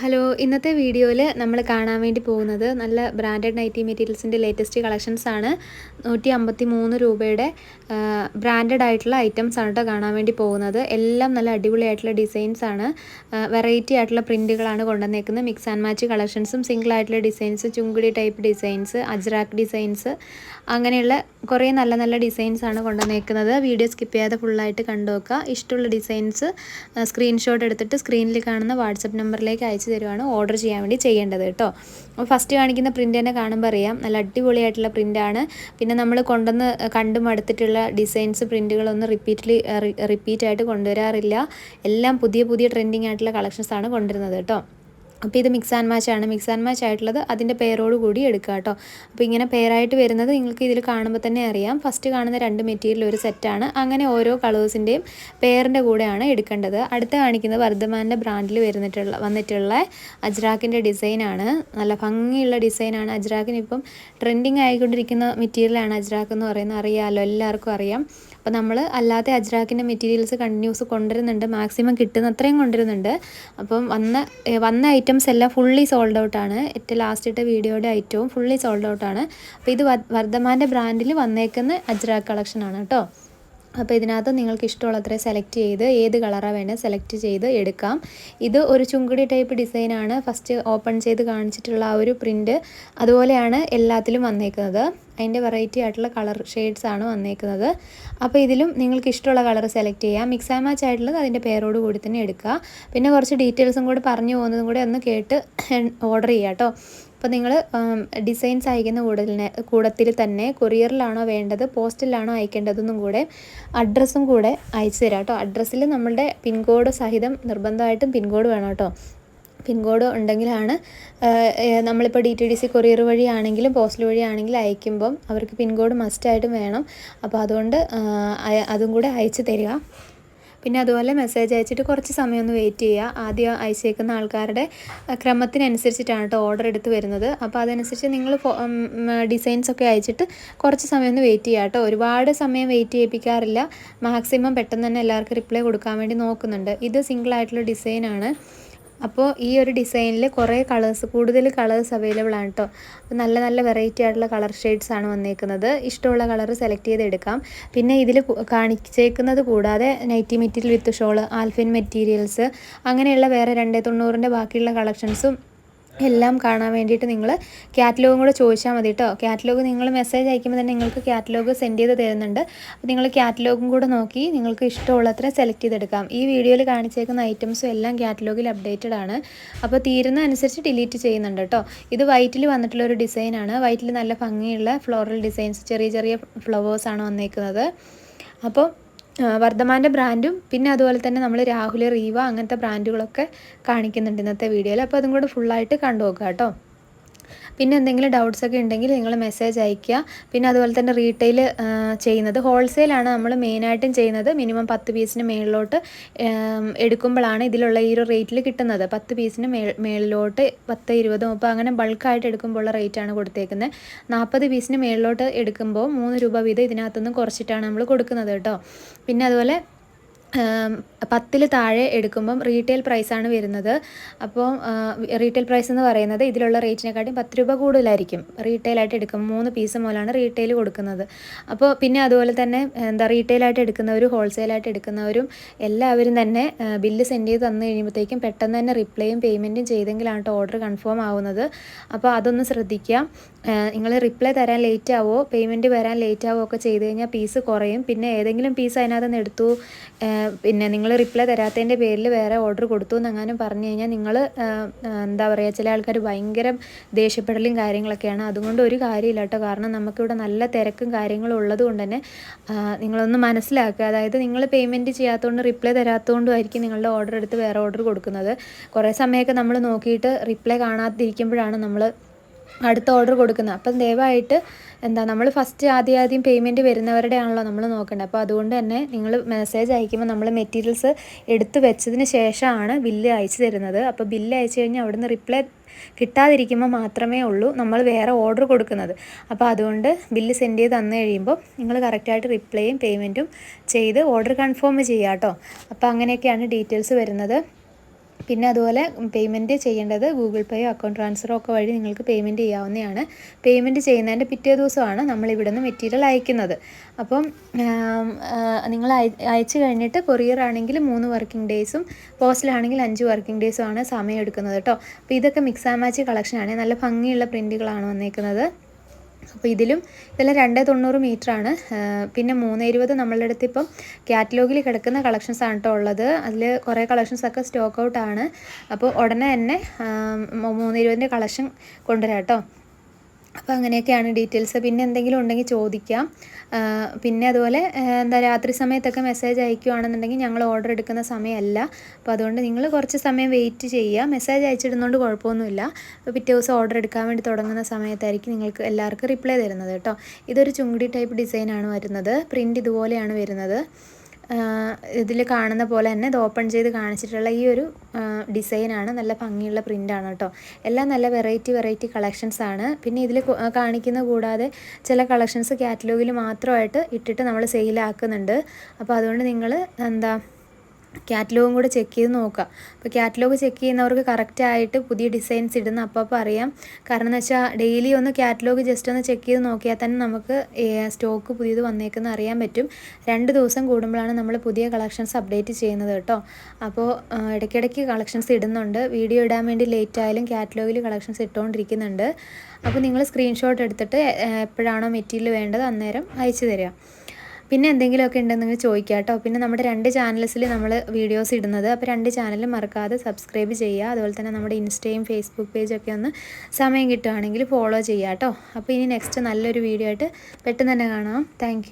Hello ഇന്നത്തെ വീഡിയോയിൽ നമ്മൾ കാണാൻ വേണ്ടി പോകുന്നത് നല്ല ബ്രാൻഡഡ് നൈറ്റി മെറ്റീരിയൽസിന്റെ ലേറ്റസ്റ്റ് കളക്ഷൻസ് ആണ്. നൂറ്റി അമ്പത്തി മൂന്ന് രൂപയുടെ ബ്രാൻഡഡ് ആയിട്ടുള്ള ഐറ്റംസ് ആണ് കേട്ടോ കാണാൻ വേണ്ടി പോകുന്നത്. എല്ലാം നല്ല അടിപൊളിയായിട്ടുള്ള ഡിസൈൻസ് ആണ്. വെറൈറ്റി ആയിട്ടുള്ള പ്രിന്റുകളാണ് കൊണ്ടുവന്നേക്കുന്നത്. മിക്സ് ആൻഡ് മാച്ച് കളക്ഷൻസും സിംഗിൾ ആയിട്ടുള്ള designs Chungudi type designs Ajrak designs അങ്ങനെയുള്ള കുറേ നല്ല നല്ല ഡിസൈൻസ് ആണ് കൊണ്ടുവന്നേക്കുന്നത്. വീഡിയോ സ്കിപ്പ് ചെയ്യാതെ ഫുള്ളായിട്ട് കണ്ടു നോക്കുക. ഇഷ്ടമുള്ള ഡിസൈൻസ് സ്ക്രീൻഷോട്ട് എടുത്തിട്ട് സ്ക്രീനിൽ കാണുന്ന വാട്സപ്പ് നമ്പറിലേക്ക് അയച്ചു തരുവാണ് ഓർഡർ ചെയ്യാൻ വേണ്ടി ചെയ്യേണ്ടത് കേട്ടോ. അപ്പോൾ ഫസ്റ്റ് കാണിക്കുന്ന പ്രിന്റ് തന്നെ കാണുമ്പോൾ അറിയാം. നല്ല അടിപൊളിയായിട്ടുള്ള പ്രിന്റാണ് പിന്നെ നമ്മൾ കൊണ്ടുവന്ന് കണ്ടു മടുത്തിട്ടുള്ള ഡിസൈൻസ് പ്രിന്റുകളൊന്നും റിപ്പീറ്റ്ലി റിപ്പീറ്റായിട്ട് കൊണ്ടുവരാറില്ല. എല്ലാം പുതിയ പുതിയ ട്രെൻഡിങ് ആയിട്ടുള്ള കളക്ഷൻസാണ് കൊണ്ടുവരുന്നത് കേട്ടോ. അപ്പോൾ ഇത് മിക്സ് ആൻഡ് മാച്ച് ആണ്. മിക്സ് ആൻഡ് മാച്ച് ആയിട്ടുള്ളത് അതിന്റെ പേരോട് കൂടി എടുക്കുക കേട്ടോ. അപ്പോൾ ഇങ്ങനെ പേരായിട്ട് വരുന്നത് നിങ്ങൾക്ക് ഇതിൽ കാണുമ്പോൾ തന്നെ അറിയാം. ഫസ്റ്റ് കാണുന്ന രണ്ട് മെറ്റീരിയൽ ഒരു സെറ്റാണ് അങ്ങനെ ഓരോ കളേഴ്സിന്റെയും പേരിന്റെ കൂടെയാണ് എടുക്കേണ്ടത്. അടുത്ത കാണിക്കുന്നത് വർദ്ധമാന്റെ ബ്രാൻഡിൽ വരുന്നിട്ടുള്ള വന്നിട്ടുള്ള അജ്രാക്കിന്റെ ഡിസൈനാണ് നല്ല ഭംഗിയുള്ള ഡിസൈനാണ് അജ്രാക്കിന് ഇപ്പം ട്രെൻഡിങ് ആയിക്കൊണ്ടിരിക്കുന്ന മെറ്റീരിയലാണ് അജ്രാക്ക് എന്ന് പറയുന്നത്. അറിയാമല്ലോ എല്ലാവർക്കും അറിയാം. അപ്പോൾ നമ്മൾ അല്ലാതെ അജ്രാക്കിന്റെ മെറ്റീരിയൽസ് കണ്ടിന്യൂസ് കൊണ്ടുവരുന്നുണ്ട്. മാക്സിമം കിട്ടുന്ന അത്രയും കൊണ്ടുവരുന്നുണ്ട്. അപ്പം വന്ന വന്ന ഐറ്റംസ് എല്ലാം ഫുള്ളി സോൾഡ് ഔട്ടാണ് ഏറ്റവും ലാസ്റ്റ് ഇട്ട വീഡിയോയുടെ ഐറ്റവും ഫുള്ളി സോൾഡ് ഔട്ടാണ് അപ്പോൾ ഇത് വർദ്ധമാന്റെ ബ്രാൻഡിൽ വന്നേക്കുന്ന അജ്രാക്ക് കളക്ഷനാണ് കേട്ടോ. അപ്പോൾ ഇതിനകത്ത് നിങ്ങൾക്ക് ഇഷ്ടമുള്ള അത്രയും സെലക്ട് ചെയ്ത് ഏത് കളറാണ് വേണേൽ സെലക്ട് ചെയ്ത് എടുക്കാം. ഇത് ഒരു ചുങ്കുടി ടൈപ്പ് ഡിസൈനാണ് ഫസ്റ്റ് ഓപ്പൺ ചെയ്ത് കാണിച്ചിട്ടുള്ള ആ ഒരു പ്രിന്റ് അതുപോലെയാണ് എല്ലാത്തിലും വന്നേക്കുന്നത്. അതിന്റെ വെറൈറ്റി ആയിട്ടുള്ള കളർ ഷെയ്ഡ്സ് ആണ് വന്നേക്കുന്നത്. അപ്പോൾ ഇതിലും നിങ്ങൾക്ക് ഇഷ്ടമുള്ള കളർ സെലക്ട് ചെയ്യാം മിക്സ് ആൻഡ് മാച്ച് ആയിട്ടുള്ളത് അതിന്റെ പേരോട് കൂടി തന്നെ എടുക്കുക. പിന്നെ കുറച്ച് ഡീറ്റെയിൽസും കൂടി പറഞ്ഞു പോകുന്നതും കൂടി ഒന്ന് കേട്ട് ഓർഡർ ചെയ്യാം കേട്ടോ. അപ്പോൾ നിങ്ങൾ ഡിസൈൻസ് അയക്കുന്ന കൂടലിനെ കൂടത്തിൽ തന്നെ കൊറിയറിലാണോ വേണ്ടത് പോസ്റ്റിലാണോ അയക്കേണ്ടതെന്നും കൂടെ അഡ്രസ്സും കൂടെ അയച്ചു തരാം കേട്ടോ. അഡ്രസ്സിൽ നമ്മളുടെ പിൻകോഡ് സഹിതം നിർബന്ധമായിട്ടും പിൻകോഡ് വേണം കേട്ടോ. പിൻകോഡ് ഉണ്ടെങ്കിലാണ് നമ്മളിപ്പോൾ D T D C courier വഴിയാണെങ്കിലും postal വഴിയാണെങ്കിലും അയക്കുമ്പം അവർക്ക് പിൻകോഡ് മസ്റ്റായിട്ടും വേണം. അപ്പോൾ അതുകൊണ്ട് അതും കൂടെ അയച്ചു തരിക. പിന്നെ അതുപോലെ മെസ്സേജ് അയച്ചിട്ട് കുറച്ച് സമയം ഒന്ന് വെയിറ്റ് ചെയ്യുക. ആദ്യം അയച്ചേക്കുന്ന ആൾക്കാരുടെ ക്രമത്തിനനുസരിച്ചിട്ടാണ് കേട്ടോ ഓർഡർ എടുത്ത് വരുന്നത്. അപ്പോൾ അതനുസരിച്ച് നിങ്ങൾ ഡിസൈൻസ് ഒക്കെ അയച്ചിട്ട് കുറച്ച് സമയം ഒന്ന് വെയിറ്റ് ചെയ്യുക കേട്ടോ. ഒരുപാട് സമയം വെയിറ്റ് ചെയ്യിപ്പിക്കാറില്ല. മാക്സിമം പെട്ടെന്ന് തന്നെ എല്ലാവർക്കും റിപ്ലൈ കൊടുക്കാൻ വേണ്ടി നോക്കുന്നുണ്ട്. ഇത് സിംഗിൾ ആയിട്ടുള്ള ഡിസൈനാണ്. അപ്പോൾ ഈ ഒരു ഡിസൈനിൽ കുറേ കളേഴ്സ് കൂടുതൽ കളേഴ്സ് അവൈലബിൾ ആണ് കേട്ടോ നല്ല നല്ല വെറൈറ്റി ആയിട്ടുള്ള കളർ ഷെയ്ഡ്സ് ആണ് വന്നേക്കുന്നത്. ഇഷ്ടമുള്ള കളർ സെലക്ട് ചെയ്തെടുക്കാം പിന്നെ ഇതിൽ കാണിച്ചേക്കുന്നത് കൂടാതെ നൈറ്റി മെറ്റീരിയൽ വിത്ത് ഷോൾ ആൽഫിൻ മെറ്റീരിയൽസ് അങ്ങനെയുള്ള വേറെ രണ്ടേ തൊണ്ണൂറിന്റെ ബാക്കിയുള്ള കളക്ഷൻസും എല്ലാം കാണാൻ വേണ്ടിയിട്ട് നിങ്ങൾ കാറ്റലോഗും കൂടെ ചോദിച്ചാൽ മതി കേട്ടോ കാറ്റലോഗ് നിങ്ങൾ മെസ്സേജ് അയക്കുമ്പോൾ തന്നെ നിങ്ങൾക്ക് കാറ്റലോഗ് സെൻഡ് ചെയ്ത് തരുന്നുണ്ട്. അപ്പോൾ നിങ്ങൾ കാറ്റലോഗും കൂടെ നോക്കി നിങ്ങൾക്ക് ഇഷ്ടമുള്ളത്ര സെലക്ട് ചെയ്തെടുക്കാം. ഈ വീഡിയോയിൽ കാണിച്ചേക്കുന്ന ഐറ്റംസും എല്ലാം കാറ്റലോഗിൽ അപ്ഡേറ്റഡ് ആണ്. അപ്പോൾ തീരുന്ന അനുസരിച്ച് ഡിലീറ്റ് ചെയ്യുന്നുണ്ട് കേട്ടോ ഇത് വൈറ്റിൽ വന്നിട്ടുള്ള ഒരു ഡിസൈനാണ് വൈറ്റിൽ നല്ല ഭംഗിയുള്ള ഫ്ലോറൽ ഡിസൈൻസ് ചെറിയ ചെറിയ ഫ്ലവേഴ്സാണ് വന്നേക്കുന്നത്. അപ്പോൾ വർദ്ധമാന്റെ ബ്രാൻഡും പിന്നെ അതുപോലെ തന്നെ നമ്മൾ രാഹുൽ റീവ അങ്ങനത്തെ ബ്രാൻഡുകളൊക്കെ കാണിക്കുന്നുണ്ട് ഇന്നത്തെ വീഡിയോയിൽ അപ്പോൾ അതും കൂടെ ഫുള്ളായിട്ട് കണ്ടു നോക്കുക കേട്ടോ. പിന്നെ എന്തെങ്കിലും ഡൗട്ട്സ് ഒക്കെ ഉണ്ടെങ്കിൽ നിങ്ങൾ മെസ്സേജ് അയയ്ക്കുക. പിന്നെ അതുപോലെ തന്നെ റീറ്റെയിൽ ചെയ്യുന്നത്. ഹോൾസെയിലാണ് നമ്മൾ മെയിനായിട്ടും ചെയ്യുന്നത്. മിനിമം പത്ത് പീസിന് മേളിലോട്ട് എടുക്കുമ്പോഴാണ് ഇതിലുള്ള ഈ ഒരു റേറ്റിൽ കിട്ടുന്നത്. പത്ത് പീസിന് മേ മേളിലോട്ട് പത്ത് ഇരുപത് മുപ്പത് അങ്ങനെ ബൾക്കായിട്ട് എടുക്കുമ്പോൾ ഉള്ള റേറ്റാണ് കൊടുത്തേക്കുന്നത്. നാൽപ്പത് പീസിന് മേളിലോട്ട് എടുക്കുമ്പോൾ മൂന്ന് രൂപ വീതം ഇതിനകത്തുനിന്ന് കുറച്ചിട്ടാണ് നമ്മൾ കൊടുക്കുന്നത് കേട്ടോ. പിന്നെ അതുപോലെ പത്തിൽ താഴെ എടുക്കുമ്പം റീറ്റെയിൽ പ്രൈസാണ് വരുന്നത്. അപ്പോൾ റീറ്റെയിൽ പ്രൈസ് എന്ന് പറയുന്നത് ഇതിലുള്ള റേറ്റിനെക്കാട്ടും പത്ത് രൂപ കൂടുതലായിരിക്കും. റീറ്റെയിലായിട്ട് എടുക്കും മൂന്ന് പീസ് മുതലാണ് റീറ്റെയിൽ കൊടുക്കുന്നത്. അപ്പോൾ പിന്നെ അതുപോലെ തന്നെ എന്താ റീറ്റെയിലായിട്ട് എടുക്കുന്നവരും ഹോൾസെയിലായിട്ട് എടുക്കുന്നവരും എല്ലാവരും തന്നെ ബില്ല് സെൻഡ് ചെയ്ത് തന്നു കഴിയുമ്പോഴത്തേക്കും പെട്ടെന്ന് തന്നെ റിപ്ലൈയും പേയ്മെന്റും ചെയ്തെങ്കിലാണ് ഓർഡർ കൺഫേം ആവുന്നത്. അപ്പോൾ അതൊന്ന് ശ്രദ്ധിക്കുക നിങ്ങൾ റിപ്ലൈ തരാൻ ലേറ്റ് ആവോ പേയ്മെന്റ് വരാൻ ലേറ്റ് ആവോ ഒക്കെ ചെയ്ത് കഴിഞ്ഞാൽ പീസ് കുറയും. പിന്നെ ഏതെങ്കിലും പീസ് അതിനകത്ത് നിന്ന് എടുത്തു പിന്നെ നിങ്ങൾ റിപ്ലൈ തരാത്തതിന്റെ പേരിൽ വേറെ ഓർഡർ കൊടുത്തു എന്നങ്ങാനും പറഞ്ഞു കഴിഞ്ഞാൽ നിങ്ങൾ എന്താ പറയുക ചില ആൾക്കാർ ഭയങ്കര ദേഷ്യപ്പെടലും കാര്യങ്ങളൊക്കെയാണ്. അതുകൊണ്ട് ഒരു കാര്യമില്ല കേട്ടോ. കാരണം നമുക്കിവിടെ നല്ല തിരക്കും കാര്യങ്ങളും ഉള്ളത് കൊണ്ട് തന്നെ നിങ്ങളൊന്ന് മനസ്സിലാക്കുക. അതായത് നിങ്ങൾ പേയ്മെന്റ് ചെയ്യാത്തതുകൊണ്ട് റിപ്ലൈ തരാത്തതുകൊണ്ടും ആയിരിക്കും നിങ്ങളുടെ ഓർഡർ എടുത്ത് വേറെ ഓർഡർ കൊടുക്കുന്നത്. കുറേ സമയമൊക്കെ നമ്മൾ നോക്കിയിട്ട് റിപ്ലൈ കാണാതിരിക്കുമ്പോഴാണ് നമ്മൾ അടുത്ത ഓർഡർ കൊടുക്കുന്നത്. അപ്പം ദയവായിട്ട് എന്താ നമ്മൾ ഫസ്റ്റ് ആദ്യം ആദ്യം പേയ്മെന്റ് വരുന്നവരുടെ ആണല്ലോ നമ്മൾ നോക്കേണ്ടത് അപ്പോൾ അതുകൊണ്ട് തന്നെ നിങ്ങൾ മെസ്സേജ് അയക്കുമ്പോൾ നമ്മൾ മെറ്റീരിയൽസ് എടുത്തു വെച്ചതിന് ശേഷമാണ് ബില്ല് അയച്ചു തരുന്നത്. അപ്പോൾ ബില്ല് അയച്ചു കഴിഞ്ഞാൽ അവിടുന്ന് റിപ്ലൈ കിട്ടാതിരിക്കുമ്പോൾ മാത്രമേ ഉള്ളൂ നമ്മൾ വേറെ ഓർഡർ കൊടുക്കുന്നത്. അപ്പോൾ അതുകൊണ്ട് ബില്ല് സെൻഡ് ചെയ്ത് തന്നു കഴിയുമ്പോൾ നിങ്ങൾ കറക്റ്റായിട്ട് റിപ്ലൈയും പേയ്മെന്റും ചെയ്ത് ഓർഡർ കൺഫേം ചെയ്യാം കേട്ടോ. അപ്പോൾ അങ്ങനെയൊക്കെയാണ് ഡീറ്റെയിൽസ് വരുന്നത്. പിന്നെ അതുപോലെ പേയ്മെന്റ് ചെയ്യേണ്ടത് ഗൂഗിൾ പേയോ അക്കൗണ്ട് ട്രാൻസ്ഫറോ ഒക്കെ വഴി നിങ്ങൾക്ക് പേയ്മെന്റ് ചെയ്യാവുന്നതാണ്. പേയ്മെന്റ് ചെയ്യുന്നതിന്റെ പിറ്റേ ദിവസമാണ് നമ്മൾ ഇവിടെ നിന്ന് മെറ്റീരിയൽ അയക്കുന്നത്. അപ്പം നിങ്ങൾ അയച്ചു കഴിഞ്ഞിട്ട് കൊറിയർ ആണെങ്കിൽ മൂന്ന് വർക്കിംഗ് ഡേയ്സും പോസ്റ്റിലാണെങ്കിൽ അഞ്ച് വർക്കിംഗ് ഡേയ്സും ആണ് സമയം എടുക്കുന്നത് കേട്ടോ അപ്പോൾ ഇതൊക്കെ മിക്സ് ആൻഡ് മാച്ച് കളക്ഷനാണ് നല്ല ഭംഗിയുള്ള പ്രിന്റുകളാണ് വന്നേക്കുന്നത്. അപ്പോൾ ഇതിലും ഇതെല്ലാം രണ്ട് തൊണ്ണൂറ് മീറ്ററാണ്. പിന്നെ മൂന്ന് ഇരുപത് നമ്മളുടെ അടുത്ത് ഇപ്പം കാറ്റലോഗിൽ കിടക്കുന്ന കളക്ഷൻസ് ആണ് കേട്ടോ ഉള്ളത്. അതിൽ കുറേ കളക്ഷൻസ് ഒക്കെ സ്റ്റോക്ക് ഔട്ടാണ് അപ്പോൾ ഉടനെ തന്നെ മൂന്ന് ഇരുപതിന്റെ കളക്ഷൻ കൊണ്ടുവരാം കേട്ടോ. അപ്പോൾ അങ്ങനെയൊക്കെയാണ് ഡീറ്റെയിൽസ്. പിന്നെ എന്തെങ്കിലും ഉണ്ടെങ്കിൽ ചോദിക്കാം. പിന്നെ അതുപോലെ എന്താ രാത്രി സമയത്തൊക്കെ മെസ്സേജ് അയക്കുകയാണെന്നുണ്ടെങ്കിൽ ഞങ്ങൾ ഓർഡർ എടുക്കുന്ന സമയമല്ല. അപ്പോൾ അതുകൊണ്ട് നിങ്ങൾ കുറച്ച് സമയം വെയിറ്റ് ചെയ്യുക. മെസ്സേജ് അയച്ചിടുന്നതുകൊണ്ട് കുഴപ്പമൊന്നുമില്ല. പിറ്റേ ദിവസം ഓർഡർ എടുക്കാൻ വേണ്ടി തുടങ്ങുന്ന സമയത്തായിരിക്കും നിങ്ങൾക്ക് എല്ലാവർക്കും റിപ്ലൈ തരുന്നത് കേട്ടോ. ഇതൊരു ചുങ്കുടി ടൈപ്പ് ഡിസൈനാണ് വരുന്നത്. പ്രിന്റ് ഇതുപോലെയാണ് വരുന്നത്. ഇതിൽ കാണുന്ന പോലെ തന്നെ ഇത് ഓപ്പൺ ചെയ്ത് കാണിച്ചിട്ടുള്ള ഈ ഒരു ഡിസൈനാണ് നല്ല ഭംഗിയുള്ള പ്രിന്റാണ് കേട്ടോ എല്ലാം നല്ല വെറൈറ്റി വെറൈറ്റി കളക്ഷൻസ് ആണ്. പിന്നെ ഇതിൽ കാണിക്കുന്ന കൂടാതെ ചില കളക്ഷൻസ് കാറ്റലോഗിൽ മാത്രമായിട്ട് ഇട്ടിട്ട് നമ്മൾ സെയിലാക്കുന്നുണ്ട് അപ്പോൾ അതുകൊണ്ട് നിങ്ങൾ എന്താ കാറ്റലോഗും കൂടെ ചെക്ക് ചെയ്ത് നോക്കുക. അപ്പോൾ കാറ്റലോഗ് ചെക്ക് ചെയ്യുന്നവർക്ക് കറക്റ്റായിട്ട് പുതിയ ഡിസൈൻസ് ഇടുന്ന അപ്പോൾ അറിയാം. കാരണം എന്ന് വെച്ചാൽ ഡെയിലി ഒന്ന് കാറ്റലോഗ് ജസ്റ്റ് ഒന്ന് ചെക്ക് ചെയ്ത് നോക്കിയാൽ തന്നെ നമുക്ക് സ്റ്റോക്ക് പുതിയത് വന്നേക്കുന്ന അറിയാൻ പറ്റും. രണ്ട് ദിവസം കൂടുമ്പോഴാണ് നമ്മൾ പുതിയ കളക്ഷൻസ് അപ്ഡേറ്റ് ചെയ്യുന്നത് കേട്ടോ. അപ്പോൾ ഇടയ്ക്കിടയ്ക്ക് കളക്ഷൻസ് ഇടുന്നുണ്ട്. വീഡിയോ ഇടാൻ വേണ്ടി ലേറ്റ് ആയാലും കാറ്റലോഗിൽ കളക്ഷൻസ് ഇട്ടുകൊണ്ടിരിക്കുന്നുണ്ട് അപ്പോൾ നിങ്ങൾ സ്ക്രീൻഷോട്ട് എടുത്തിട്ട് എപ്പോഴാണോ മെറ്റീരിയൽ വേണ്ടത് അന്നേരം അയച്ചു തരിക. പിന്നെ എന്തെങ്കിലുമൊക്കെ ഉണ്ടെന്നെങ്കിൽ ചോദിക്കാം കേട്ടോ. പിന്നെ നമ്മുടെ രണ്ട് ചാനൽസിൽ നമ്മൾ വീഡിയോസ് ഇടുന്നത്. അപ്പോൾ രണ്ട് ചാനലും മറക്കാതെ സബ്സ്ക്രൈബ് ചെയ്യുക. അതുപോലെ തന്നെ നമ്മുടെ ഇൻസ്റ്റയും ഫേസ്ബുക്ക് പേജൊക്കെ ഒന്ന് സമയം കിട്ടുകയാണെങ്കിൽ ഫോളോ ചെയ്യുക കേട്ടോ. അപ്പോൾ ഇനി നെക്സ്റ്റ് നല്ലൊരു വീഡിയോ ആയിട്ട് പെട്ടെന്ന് തന്നെ കാണാം. താങ്ക്